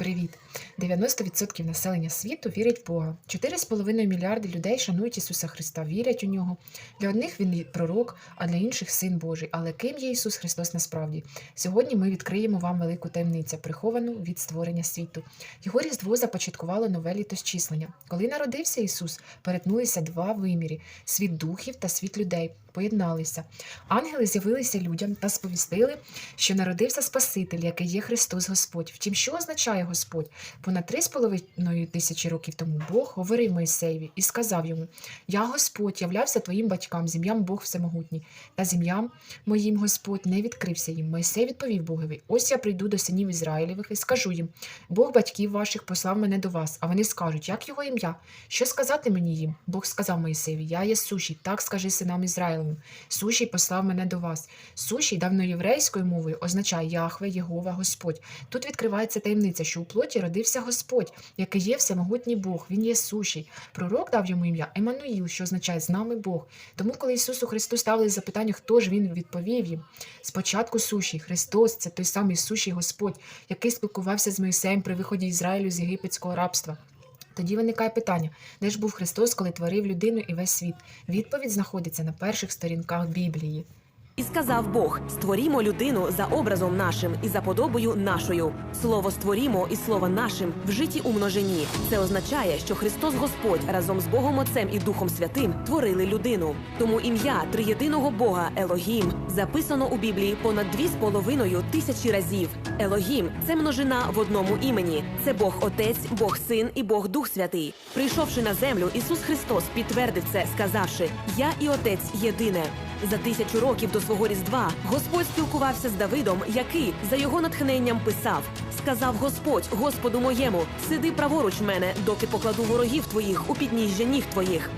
Привіт! 90% населення світу вірить в Бога. 4,5 мільярди людей шанують Ісуса Христа, вірять у нього. Для одних він пророк, а для інших син Божий. Але ким є Ісус Христос насправді? Сьогодні ми відкриємо вам велику таємницю, приховану від створення світу. Його різдво започаткувало нове літосчислення. Коли народився Ісус, перетнулися два виміри: світ духів та світ людей. Поєдналися. Ангели з'явилися людям та сповістили, що народився Спаситель, який є Христос Господь. Втім, що означає Господь? Понад три з половиною тисячі років тому Бог говорив Моїсеєві і сказав йому: Я Господь являвся твоїм батькам, з ім'ям Бог Всемогутній, та з ім'ям моїм Господь не відкрився їм. Моїсей відповів Богові: Ось я прийду до синів Ізраїлевих і скажу їм: Бог батьків ваших послав мене до вас. А вони скажуть, як його ім'я? Що сказати мені їм? Бог сказав Моїсеєві: Я є суші, так скажи синам Ізраїлевим. Суші послав мене до вас. Суші давноєврейською мовою означає Яхве, Єгова, Господь. Тут відкривається таємниця, що у плоті родився Господь, який є всемогутній Бог. Він є суші. Пророк дав йому ім'я Еммануїл, що означає з нами Бог. Тому, коли Ісусу Христу ставили запитання, хто ж він відповів їм. Спочатку суші. Христос це той самий суші Господь, який спілкувався з Моїсеєм при виході Ізраїлю з єгипетського рабства. Тоді виникає питання, де ж був Христос, коли творив людину і весь світ? Відповідь знаходиться на перших сторінках Біблії. І сказав Бог: створімо людину за образом нашим і за подобою нашою. Слово створімо і слово нашим вжиті у множині. Це означає, що Христос Господь разом з Богом Отцем і Духом Святим творили людину. Тому ім'я триєдиного Бога Елогім записано у Біблії понад дві з половиною тисячі разів. Елогім це множина в одному імені. Це Бог Отець, Бог Син і Бог Дух Святий. Прийшовши на землю, Ісус Христос підтвердив це, сказавши: Я і Отець єдине. За тисячу років до свого різдва Господь спілкувався з Давидом, який за його натхненням писав: сказав Господь, Господу моєму, сиди праворуч мене, доки покладу ворогів твоїх у підніжжя ніг твоїх.